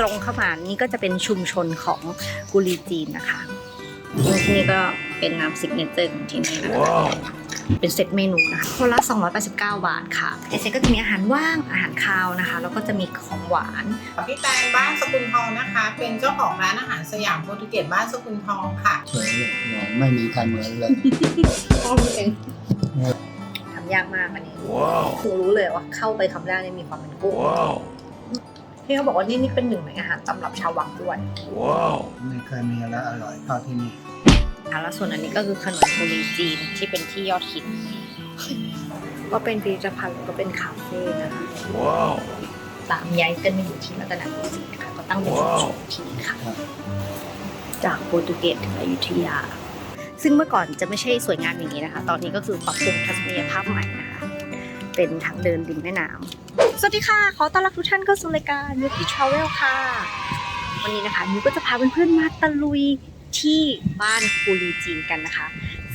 ตรงเข้ามานี่ก็จะเป็นชุมชนของกุลีจีนนะคะที่นี่ก็เป็นน้ำซิกเนเจอร์ของที่นี่นะคะเป็นเซตเมนูนะคะคนละ289 บาทค่ะในเซตก็จะมีอาหารว่างอาหารคาวนะคะ แล้วก็จะมีของหวานพี่แตนบ้านสกุลทองนะคะ เป็นเจ้าของร้านอาหารสยามโปรตุเกสบ้านสกุลทองค่ะสวยเลยหนูไม่มีใครเหมือนเลยทำยากมากอันนี้คือรู้เลยว่าเข้าไปคำแรกเนี่ยมีความเป็นกุ้ง พี่เขาบอกว่านี่นี่เป็นหนึ่งในอาหารสำหรับชาววังด้วยไม่เคยมีอะไรอร่อยเท่าที่นี่อะแล้วส่วนอันนี้ก็คือขนมบุรีจีนที่เป็นที่ยอดฮิตก็เป็นพิพิธภัณฑ์แล้วก็เป็นคาเฟ่นะคะตามย้ายกันมาอยู่ที่รัตนโกสินทร์นะคะก็ตั้งเป็นชุมชนที่นี่ค่ะครับจากโปรตุเกสถึงอยุธยา ซึ่งเมื่อก่อนจะไม่ใช่สวยงามอย่างนี้นะคะ ตอนนี้ก็คือปรับปรุงทัศนียภาพใหม่นะคะ เป็นทางเดินริมแม่น้ำสวัสดีค่ะ ขอต้อนรับทุกท่านเข้าสู่รายการยูกิทราเวลค่ะ วันนี้นะคะมิวก็จะพาเพื่อนๆมาตะลุยที่บ้านคูรีจีนกันนะคะ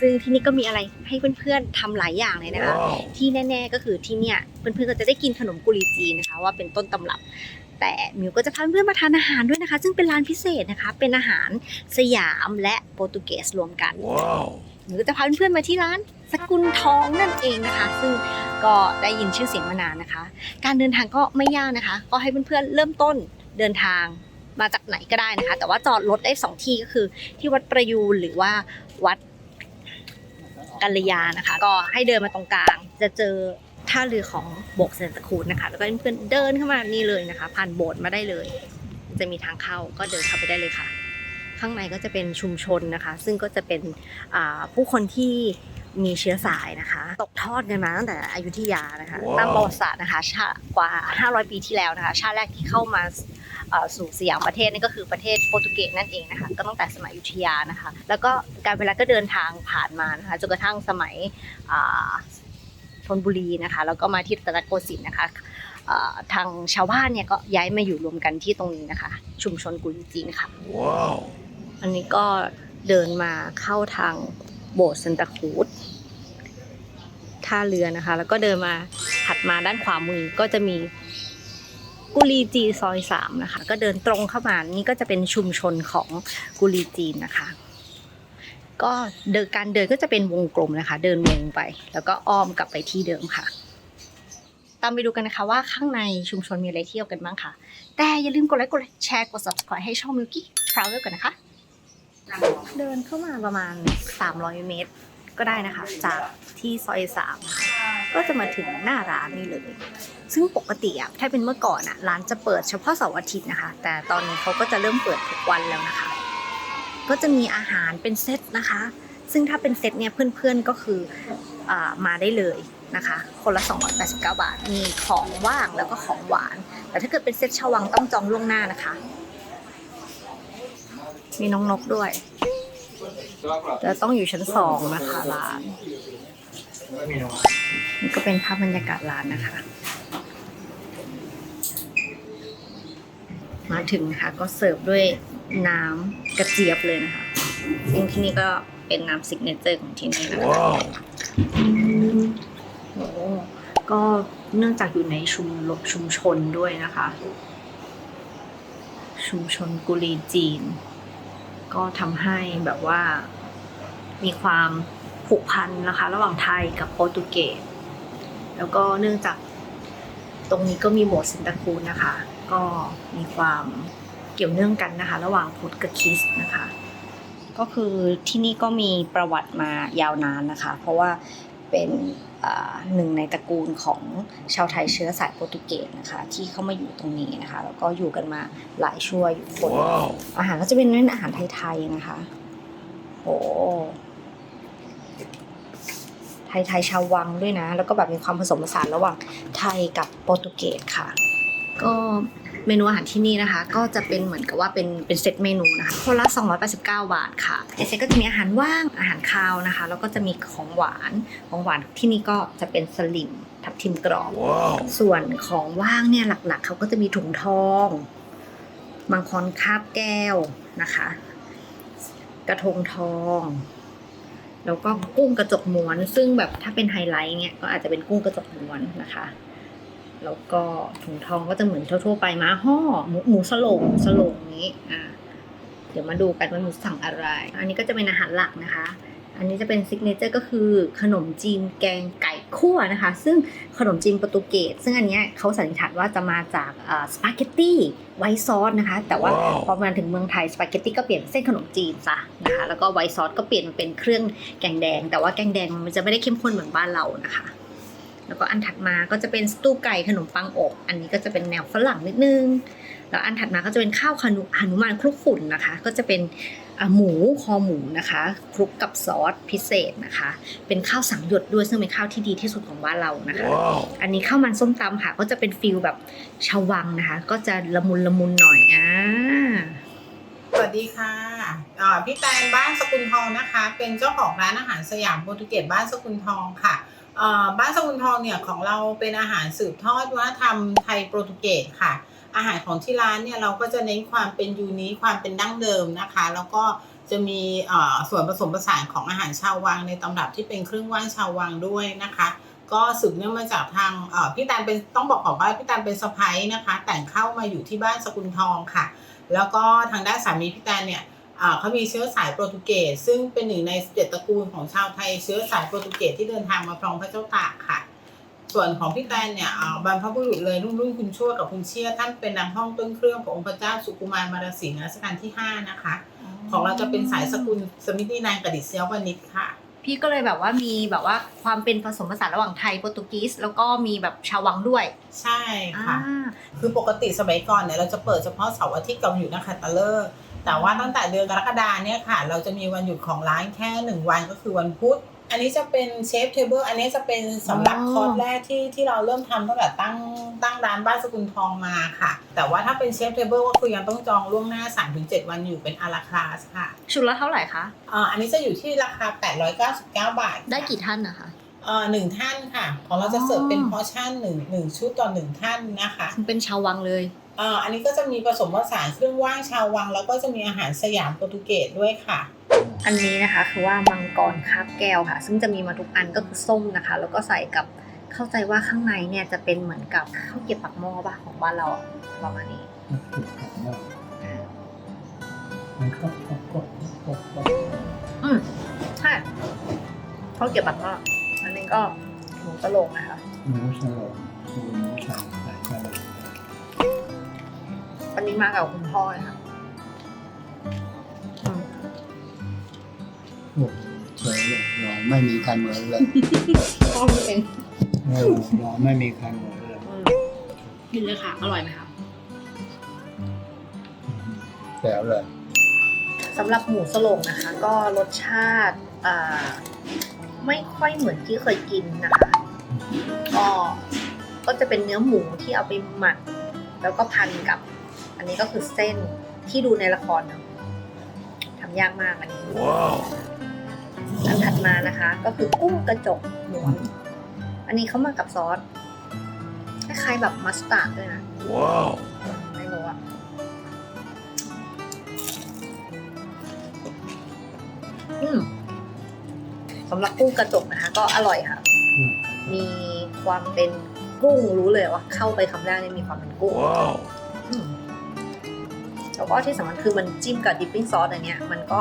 ซึ่งที่นี่ก็มีอะไรให้เพื่อนๆทำหลายอย่างเลยนะคะ ที่แน่ๆก็คือที่เนี่ยเพื่อนๆก็จะได้กินขนมกุลีจีนนะคะ ว่าเป็นต้นตำรับ แต่มิวก็จะพาเพื่อนๆมาทานอาหารด้วยนะคะ ซึ่งเป็นร้านพิเศษนะคะ เป็นอาหารสยามและโปรตุเกสรวมกัน มิวก็จะพาเพื่อนๆมาที่ร้านสกุลทองนั่นเองนะคะ ซึ่งก็ได้ยินชื่อเสียงมานานนะคะ การเดินทางก็ไม่ยากนะคะ ก็ให้เพื่อนๆเริ่มต้นเดินทางมาจากไหนก็ได้นะคะ แต่ว่าจอดรถได้สองที่ก็คือ ที่วัดประยูนหรือว่าวัดกัลยานะคะ ก็ให้เดินมาตรงกลาง จะเจอท่าเรือของโบกเซนตะคูดนะคะ แล้วก็เพื่อนๆเดินเข้ามานี่เลยนะคะ ผ่านโบสถ์มาได้เลย จะมีทางเข้าก็เดินเข้าไปได้เลยค่ะ ข้างในก็จะเป็นชุมชนนะคะ ซึ่งก็จะเป็นอ่าผู้คนที่มีเชื้อสายนะคะ ตกทอดกันมาตั้งแต่อยุธยานะคะว้าวตามประวัติศาสตร์นะคะชาติกว่า 500 ปีที่แล้วนะคะ ชาติแรกที่เข้ามาเอ่อสู่สยามประเทศนี่ก็คือประเทศโปรตุเกสนั่นเองนะคะ ก็ตั้งแต่สมัยอยุธยานะคะ แล้วก็การเวลาก็เดินทางผ่านมานะคะจนกระทั่งสมัยอ่าธนบุรีนะคะ แล้วก็มาที่รัตนโกสินทร์นะคะเอ่อทางชาวบ้านเนี่ยก็ย้ายมาอยู่รวมกันที่ตรงนี้นะคะ ชุมชนกุลีจีนค่ะ อันนี้ก็เดินมาเข้าทางโบสถ์ซันตาคูดท่าเรือนะคะ แล้วก็เดินมาถัดมาด้านขวามือก็จะมีกุลีจีซอยสามนะคะ ก็เดินตรงเข้ามานี่ก็จะเป็นชุมชนของกุลีจีนนะคะ ก็เดินการเดินก็จะเป็นวงกลมนะคะ เดินวงไป แล้วก็อ้อมกลับไปที่เดิมค่ะ ตามไปดูกันนะคะว่าข้างในชุมชนมีอะไรเที่ยวกันบ้างค่ะ แต่อย่าลืมกดไลค์กดแชร์กด subscribe ให้ช่อง Milky Travel กันนะคะ เดินเข้ามาประมาณ 300 เมตร ก็ได้นะคะ จากที่ซอยสามก็จะมาถึงหน้าร้านนี่เลย ซึ่งปกติอะถ้าเป็นเมื่อก่อนอะร้านจะเปิดเฉพาะเสาร์อาทิตย์นะคะ แต่ตอนนี้เขาก็จะเริ่มเปิดทุกวันแล้วนะคะ ก็จะมีอาหารเป็นเซตนะคะ ซึ่งถ้าเป็นเซตเนี่ยเพื่อนๆก็คืออมาได้เลยนะคะ คนละ 289 บาท มีของว่างแล้วก็ของหวาน แต่ถ้าเกิดเป็นเซตชาวังต้องจองล่วงหน้านะคะ มีน้องนกด้วยแต่ต้องอยู่ชั้นสองนะคะร้าน นี่ก็เป็นภาพบรรยากาศร้านนะคะ มาถึงนะคะก็เสิร์ฟด้วยน้ำกระเจี๊ยบเลยนะคะซึ่งที่นี่ก็เป็นน้ำซิกเนเจอร์ของที่นี่นะคะโอ้ก็เนื่องจากอยู่ในชุมรบชุมชนด้วยนะคะ ชุมชนกุลีจีน ก็ทำให้แบบว่ามีความผูกพันนะคะ ระหว่างไทยกับโปรตุเกสแล้วก็เนื่องจากตรงนี้ก็มีโบสถ์ซินตาคูนนะคะ ก็มีความเกี่ยวเนื่องกันนะคะ ระหว่างพุทธกับคริสต์นะคะ ก็คือที่นี่ก็มีประวัติมายาวนานนะคะ เพราะว่า เป็นอ่าหนึ่งในตระกูลของชาวไทยเชื้อสายโปรตุเกสนะคะ ที่เข้ามาอยู่ตรงนี้นะคะ แล้วก็อยู่กันมาหลายชั่วอายุคนอาหารก็จะเป็นเน้นอาหารไทยๆนะคะโอ้ไทยไทยๆชาววังด้วยนะ แล้วก็แบบมีความผสมผสานระหว่างไทยกับโปรตุเกสค่ะ ก็ เมนูอาหารที่นี่นะคะ ก็จะเป็นเหมือนกับว่าเป็นเป็นเซตเมนูนะคะคนละ 289 บาทค่ะในเซตก็จะมีอาหารว่างอาหารคาวนะคะ แล้วก็จะมีของหวานของหวานที่นี่ก็จะเป็นสลิมทับทิมกรอบส่วนของว่างเนี่ยหลักๆเขาก็จะมีถุงทองมังครคาบแก้วนะคะ กระทงทองแล้วก็กุ้งกระจกม้วน ซึ่งแบบถ้าเป็นไฮไลท์เนี่ยก็อาจจะเป็นกุ้งกระจกม้วนนะคะ แล้วก็ถุงทองก็จะเหมือนทั่วๆไปม้าห่อหมูหมูสโลงหมูสโลงนี้อ่าเดี๋ยวมาดูกันว่าหนูสั่งอะไร อันนี้ก็จะเป็นอาหารหลักนะคะ อันนี้จะเป็นซิกเนเจอร์ก็คือขนมจีนแกงไก่คั่วนะคะ ซึ่งขนมจีนโปรตุเกส ซึ่งอันเนี้ยเขาสันนิษฐานว่าจะมาจากสปาเกตตี้ไวท์ซอสนะคะ แต่ว่าพอมาถึงเมืองไทยสปาเกตตี้ก็เปลี่ยนเป็นเส้นขนมจีนซะนะคะ แล้วก็ไวท์ซอสก็เปลี่ยนมาเป็นเครื่องแกงแดง แต่ว่าแกงแดงมันจะไม่ได้เข้มข้นเหมือนบ้านเรานะคะ แล้วก็อันถัดมาก็จะเป็นสตูไก่ขนมปังอบ อันนี้ก็จะเป็นแนวฝรั่งนิดนึง แล้วอันถัดมาก็จะเป็นข้าวขนุหนุมานคลุกฝุ่นนะคะ ก็จะเป็นอ่าหมูคอหมูนะคะคลุกกับซอสพิเศษนะคะ เป็นข้าวสังหยดด้วยซึ่งเป็นข้าวที่ดีที่สุดของบ้านเรานะคะอันนี้ข้าวมันส้มตำค่ะ ก็จะเป็นฟิลแบบชาววังนะคะ ก็จะละมุนละมุนหน่อยอ่าสวัสดีค่ะอ่าพี่แตนบ้านสกุลทองนะคะ เป็นเจ้าของร้านอาหารสยามโปรตุเกสบ้านสกุลทองค่ะอ่า บ้านสกุลทองเนี่ยของเราเป็นอาหารสืบทอดวัฒนธรรมไทยโปรตุเกสค่ะ อาหารของที่ร้านเนี่ยเราก็จะเน้นความเป็นยูนิคความเป็นดั้งเดิมนะคะ แล้วก็จะมีส่วนผสมผสานของอาหารชาววังในตำรับที่เป็นเครื่องไหว้ชาววังด้วยนะคะ ก็สืบเนื่องมาจากทางพี่แตนเป็นต้องบอกก่อนว่าพี่แตนเป็นสะพ้ยนะคะ แต่งเข้ามาอยู่ที่บ้านสกุลทองค่ะ แล้วก็ทางด้านสามีพี่แตนเนี่ย เขามีเชื้อสายโปรตุเกสซึ่งเป็นหนึ่งในเจ็ดตระกูลของชาวไทยเชื้อสายโปรตุเกสที่เดินทางมาครองพระเจ้าตากค่ะ ส่วนของพี่แตนเนี่ยอ่าบรรพบุรุษเลยรุ่นรุ่นคุณชั่วกับคุณเชี่ยท่านเป็นนางห้องต้นเครื่องขององค์พระเจ้าสุกุมารมารสีรัชกาลที่ 5 นะคะ ของเราจะเป็นสายสกุลสมิตินางกดิษยาวนิชค่ะพี่ก็เลยแบบว่ามีแบบว่าความเป็นผสมผสานระหว่างไทยโปรตุเกสแล้วก็มีแบบชาววังด้วย ใช่ค่ะอ่าคือปกติสมัยก่อนเนี่ยเราจะเปิดเฉพาะเสาร์อาทิตย์กับวันหยุดนักขัตฤกษ์ แต่ว่าตั้งแต่เดือนกรกฎาเนี่ยค่ะ เราจะมีวันหยุดของร้านแค่หนึ่งวันก็คือวันพุธอันนี้จะเป็นเชฟเทเบิลอันนี้จะเป็นสำหรับอ๋อคอร์สแรกที่ที่เราเริ่มทำตั้งแต่ตั้งตั้งร้านบ้านสกุลทองมาค่ะ แต่ว่าถ้าเป็นเชฟเทเบิลก็คือยังต้องจองล่วงหน้า 3-7 วันอยู่เป็นอาราคลาสค่ะ ชุดละเท่าไหร่คะอ่าอันนี้จะอยู่ที่ราคา 899 บาทค่ะได้กี่ท่านนะคะเอ่อหนึ่งท่านค่ะ ของเราจะเสิร์ฟเป็นอ๋อพอร์ชั่นหนึ่งหนึ่งชุดต่อหนึ่งท่านนะคะ เป็นชาววังเลยเอ่ออันนี้ก็จะมีผสมผสานเครื่องว่างชาววัง แล้วก็จะมีอาหารสยามโปรตุเกสด้วยค่ะ อันนี้นะคะคือว่ามังกรคาบแก้วค่ะ ซึ่งจะมีมาทุกอันก็คือส้มนะคะ แล้วก็ใส่กับเข้าใจว่าข้างในเนี่ยจะเป็นเหมือนกับข้าวเกรี๊ยวปักหม้อป่ะของบ้านเราอะประมาณนี้ถูกกับว่ามันก็ก็ก็ก็ก็อืมใช่ข้าวเกรี๊ยวปักหม้ออันนี้ก็หมูตะโลงนะคะหมูสโลงหมูหมูใส่ใส่กระโหลก อันนี้มากับคุณพ่อเลยค่ะอืมโอ้โหสวยเลยลองไม่มีใครเหมือนเลยพ่อเองเออลองไม่มีใครเหมือนเลยอืมกินเลยค่ะ อร่อยไหมคะแจ๋วเลยสำหรับหมูสโลงนะคะ ก็รสชาติอ่าไม่ค่อยเหมือนที่เคยกินนะคะก็ก็จะเป็นเนื้อหมูที่เอาไปหมัก แล้วก็พันกับ อันนี้ก็คือเส้นที่ดูในละครเนอะทำยากมากอันนี้อันถัดมานะคะ ก็คือกุ้งกระจกม้วน อันนี้เขามากับซอสคล้ายๆแบบมัสตาร์ดด้วยนะไม่รู้อะอืมสำหรับกุ้งกระจกนะคะ ก็อร่อยค่ะอืมมีความเป็นกุ้งรู้เลยว่าเข้าไปคำแรกเนี่ยมีความเป็นกุ้งอืม แล้วก็ที่สำคัญคือมันจิ้มกับดิปปิ้งซอสอันเนี้ยมันก็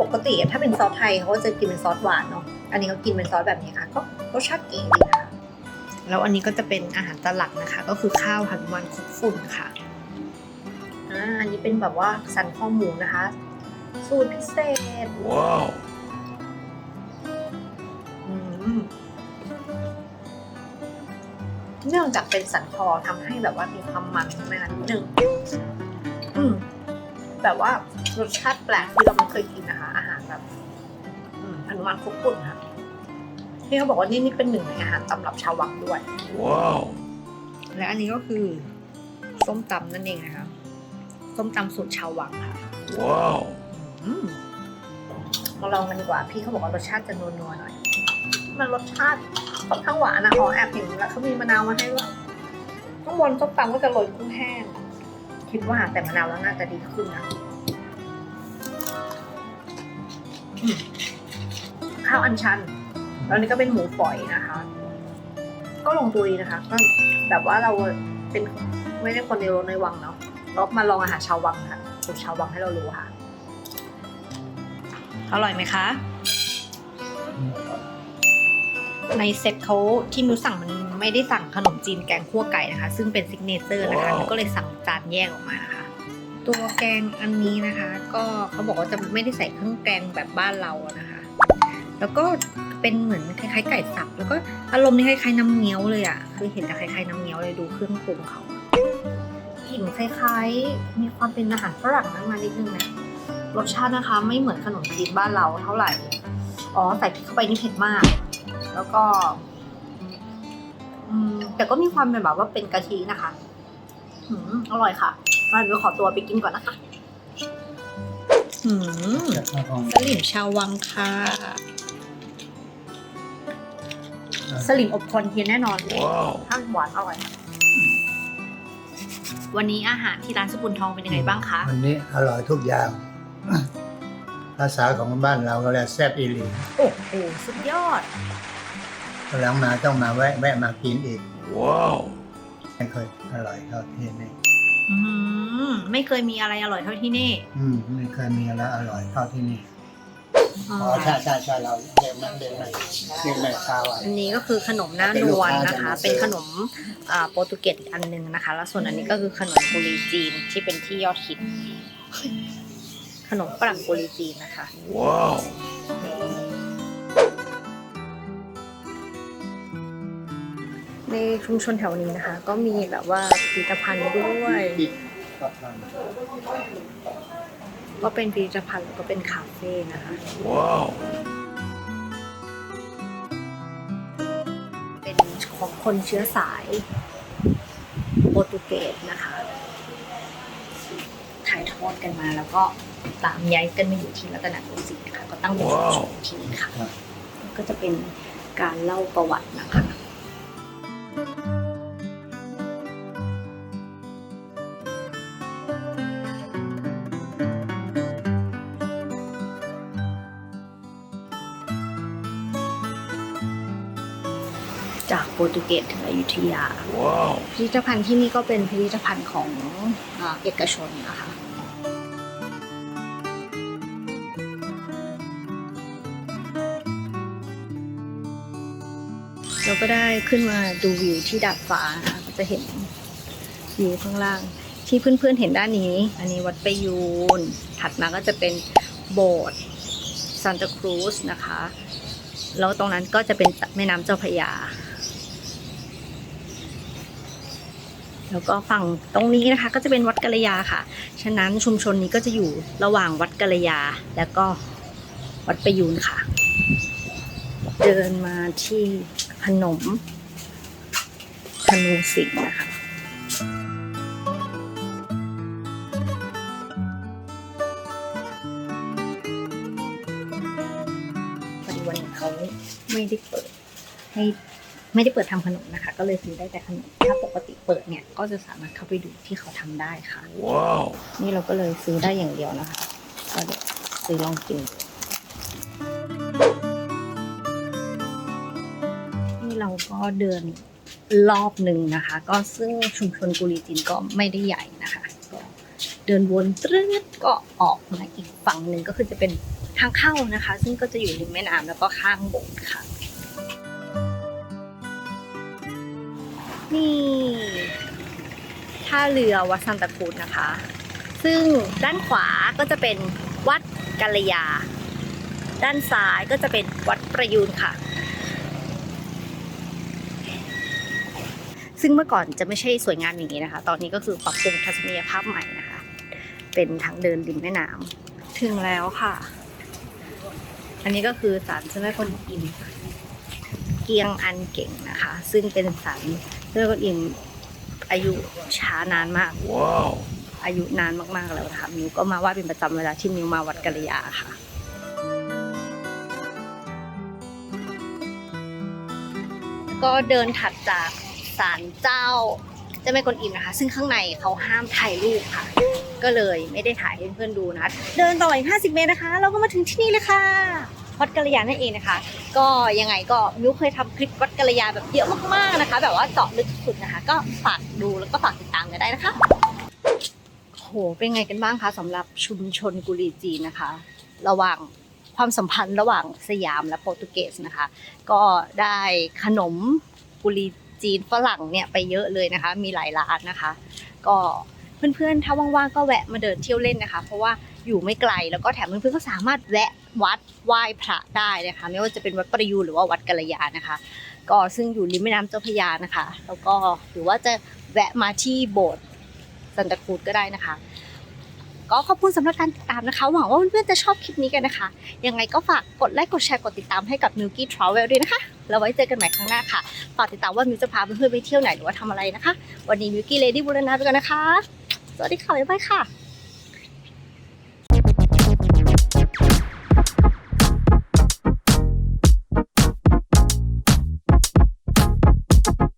ปกติอะถ้าเป็นซอสไทยเขาก็จะกินเป็นซอสหวานเนาะอันนี้เขากินเป็นซอสแบบนี้ค่ะก็รสชาติเก๋ดีนะคะแล้วอันนี้ก็จะเป็นอาหารตลักนะคะ ก็คือข้าวหันวันคลุกฝุ่นค่ะอ่าอันนี้เป็นแบบว่าสันคอหมูนะคะ สูตรพิเศษอืมเนื่องจากเป็นสันคอทำให้แบบว่ามีความมันใช่ไหมคะนิดนึงอืม แบบว่ารสชาติแปลกที่เราไม่เคยกินนะคะ อาหารแบบอืมพันวันคลุกฝุ่นค่ะที่เขาบอกว่านี่นี่เป็นหนึ่งในอาหารตำรับชาววังด้วยและอันนี้ก็คือ ส้มตำนั่นเองนะคะ ส้มตำสูตรชาววังค่ะอืมมาลองกันดีกว่า พี่เขาบอกว่ารสชาติจะนัวๆหน่อย มันรสชาติค่อนข้างหวานนะอ๋อแอบเห็นแล้วเขามีมะนาวมาให้ด้วยข้างบนส้มตำก็จะโรยกุ้งแห้ง คิดว่าแต่มะนาวแล้วน่าจะดีขึ้นนะอืมข้าวอันชัน แล้วนี่ก็เป็นหมูฝอยนะคะ ก็ลงตัวดีนะคะ ก็แบบว่าเราเป็นไม่ได้คนในโรงในวังเนาะก็มาลองอาหารชาววังค่ะสูตรชาววังให้เรารู้ค่ะ อร่อยไหมคะ ในเซ็ตเขาที่มิวสั่งมัน ไม่ได้สั่งขนมจีนแกงคั่วไก่นะคะ ซึ่งเป็นซิกเนเจอร์นะคะมิวก็เลยสั่งจานแยกออกมานะคะ ตัวแกงอันนี้นะคะ ก็เขาบอกว่าจะไม่ได้ใส่เครื่องแกงแบบบ้านเราอะนะคะ แล้วก็เป็นเหมือนคล้ายๆไก่สับ แล้วก็อารมณ์นี่คล้ายๆน้ำเงี้ยวเลยอะคือเห็นแต่คล้ายๆน้ำเงี้ยวเลยดูเครื่องปรุงเขากลิ่นคล้ายๆ มีความเป็นอาหารฝรั่งนั่นมานิดนึงนะรสชาตินะคะไม่เหมือนขนมจีนบ้านเราเท่าไหร่ อ๋อใส่พริกเข้าไปนี่เผ็ดมาก แล้วก็อืม แต่ก็มีความเป็นแบบว่าเป็นกะทินะคะอืมอร่อยค่ะมาเดี๋ยวขอตัวไปกินก่อนนะคะอืมจากข้าวของสลิมชาววังค่ะ สลิมอบคอนเทียนแน่นอนข้างหวานอร่อยค่ะวันนี้อาหารที่ร้านสกุลทองเป็นยังไงบ้างคะ วันนี้อร่อยทุกอย่าง ภาษาของบ้านเราก็เรียกแซ่บอีหลี โอ้โห สุดยอดวัน หลังมาต้องมาแวะแวะมากินอีก ว้าวไม่เคยอร่อยเท่าที่นี่อืมไม่เคยมีอะไรอร่อยเท่าที่นี่อืมไม่เคยมีอะไรอร่อยเท่าที่นี่อืมอ๋อใช่ใช่ใช่เราเรียกมันเรียกมันเรียกมันคาวอะอันนี้ก็คือขนมหน้านวลนะคะ เป็เป็นนลูกค้าขนมอ่าโปรตุเกสอีกอันหนึงนะคะ แล้วส่วนอันนี้ก็คือขนมกุลีจีนที่เป็นที่ยอดฮิตขนมฝรั่งกุลีจีนนะคะ ในชุมชนแถวนี้นะคะ ก็มีแบบว่าผลิตภัณฑ์ด้วยปิดก็ทก็เป็นพิพิธภัณฑ์แล้วก็เป็นคาเฟ่นะคะเป็นของคนเชื้อสายโปรตุเกสนะคะ ถ่ายทอดกันมาแล้วก็ตามย้ายกันมาอยู่ที่รัตนโกสินทร์นะคะ ก็ตั้งเป็นชุมชนที่นี่ค่ะ ก็จะเป็นการเล่าประวัตินะคะ ตุเกสถึงอยุธยาพิพิธภัณฑ์ที่นี่ก็เป็นพิพิธภัณฑ์ของอ่าเอกชนนะคะเราก็ได้ขึ้นมาดูวิวที่ดาดฟ้านะคะก็จะเห็นวิวข้างล่าง ที่เพื่อนๆเห็นด้านนี้ อันนี้วัดประยูนถัดมาก็จะเป็นโบสถ์ซานตาครูสนะคะ แล้วตรงนั้นก็จะเป็นแม่น้ำเจ้าพระยา แล้วก็ฝั่งตรงนี้นะคะ ก็จะเป็นวัดกัลยาค่ะ ฉะนั้นชุมชนนี้ก็จะอยู่ระหว่างวัดกัลยา แล้วก็วัดประยูนค่ะ เดินมาที่ขนมธนูสิงห์นะคะวันนี้เขาไม่ได้เปิดให้ ไม่ได้เปิดทำขนมนะคะ ก็เลยซื้อได้แต่ขนม ถ้าปกติเปิดเนี่ยก็จะสามารถเข้าไปดูที่เขาทำได้ค่ะนี่เราก็เลยซื้อได้อย่างเดียวนะคะ ก็เดี๋ยวซื้อลองกินดูนี่เราก็เดินรอบหนึ่งนะคะ ก็ซึ่งชุมชนกุลีจีนก็ไม่ได้ใหญ่นะคะ ก็เดินวนตรึดก็ออกมาอีกฝั่งหนึ่งก็คือจะเป็นทางเข้านะคะ ซึ่งก็จะอยู่ริมแม่น้ำแล้วก็ข้างโบสถ์ค่ะ นี่ท่าเรือวัดซันตาครูดนะคะ ซึ่งด้านขวาก็จะเป็นวัดกัลยา ด้านซ้ายก็จะเป็นวัดประยูนค่ะ ซึ่งเมื่อก่อนจะไม่ใช่สวยงามอย่างนี้นะคะ ตอนนี้ก็คือปรับปรุงทัศนียภาพใหม่นะคะ เป็นทางเดินริมแม่น้ำถึงแล้วค่ะ อันนี้ก็คือศาลเจ้าแม่กวนอิมเกียงอันเก่งนะคะ ซึ่งเป็นศาล เจ้าแม่กวนอิมอายุช้านานมากอายุนานมากๆแล้วนะคะมิวก็มาไหว่าเป็นประจำเวลาที่มิวมาวัดกัลยาค่ะก็เดินถัดจากศาลเจ้าเจ้าแม่กวนอิมนะคะ ซึ่งข้างในเขาห้ามถ่ายรูปค่ะ ก็เลยไม่ได้ถ่ายให้เพื่อนๆดูนะคะเดินต่ออีก 50 เมตรนะคะ เราก็มาถึงที่นี่เลยค่ะ วัดกัลยานั่นเองนะคะ ก็ยังไงก็มิวเคยทำคลิปวัดกัลยาแบบเยอะมากๆนะคะ แบบว่าเจาะลึกสุดนะคะ ก็ฝากดูแล้วก็ฝากติดตามกันได้นะคะโหเป็นไงกันบ้างคะสำหรับชุมชนกุลีจีนนะคะ ระหว่างความสัมพันธ์ระหว่างสยามและโปรตุเกสนะคะ ก็ได้ขนมกุลีจีนฝรั่งเนี่ยไปเยอะเลยนะคะ มีหลายร้านนะคะ ก็เพื่อนๆถ้าว่างๆก็แวะมาเดินเที่ยวเล่นนะคะ เพราะว่าอยู่ไม่ไกลแล้วก็แถมเพื่อนๆก็สามารถแวะ วัดไหว้พระได้นะคะ ไม่ว่าจะเป็นวัดประยูรหรือว่าวัดกัลยานะคะ ก็ซึ่งอยู่ริมแม่น้ำเจ้าพระยานะคะ แล้วก็หรือว่าจะแวะมาที่โบสถ์ซันตคูดก็ได้นะคะ ก็ขอบคุณสำหรับการติดตามนะคะ หวังว่าเพื่อนๆจะชอบคลิปนี้กันนะคะ ยังไงก็ฝากกดไลค์กดแชร์กดติดตามให้กับ Milky Travel ด้วยนะคะแล้วไว้เจอกันใหม่ครั้งหน้าค่ะฝากติดตามว่ามิวจะพาเพื่อนๆไปเที่ยวไหนหรือว่าทำอะไรนะคะ วันนี้มิวกี้เลดี้บุรณาไปก่อนนะคะ สวัสดีค่ะบ๊ายบายค่ะ